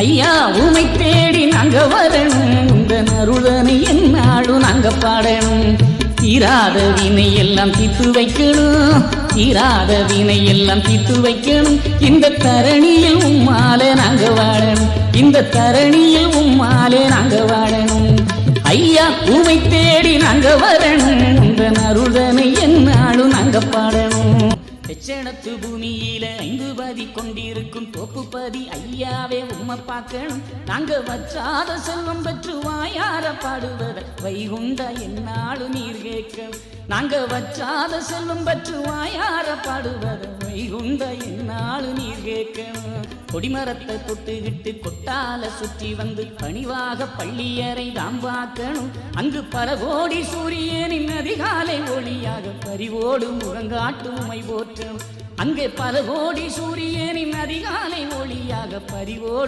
ஐயா உமை தேடி நாங்க வரணும். உங்க அருளனை என்னாலும் நாங்க பாடணும். தீராத வினை எல்லாம் தீத்து வைக்கணும். தீராத வினை எல்லாம் தீத்து வைக்கணும். இந்த தரணியில் உம்மாலே நாங்க வாழணும். இந்த தரணியில் உம்மாலே நாங்க வாழணும். ஐயா உமை தேடி நாங்க வரணும். உங்க அருளனை என்னாலும் நாங்க பாடணும். செச்சனத்து பூமியில ஐந்து பதி கொண்டிருக்கும் தோப்பு பதி ஐயாவே உம்மை பார்க்கணும். நாங்க வற்றாத செல்வம் பெற்று வாயார பாடுவத வைகுண்ட என்னாலும் நீர் கேட்க நாங்க வற்றாத செல்வம் பெற்று வாயார பாடுவத வைகுண்ட என்னாலும் நீர் கேட்கணும் கொடிமரத்தை தொட்டுகிட்டு கொட்டால சுற்றி வந்து பணிவாக பள்ளியறை தாம் பார்க்கணும். அங்கு பல கோடி சூரியனின் அதிகாலை ஒளியாக பரிவோடு முழங்காட்டு உமை போற்றணும். அங்கே பல கோடி சூரியனின் அதிகாலை ஒளியாக பரிவோடு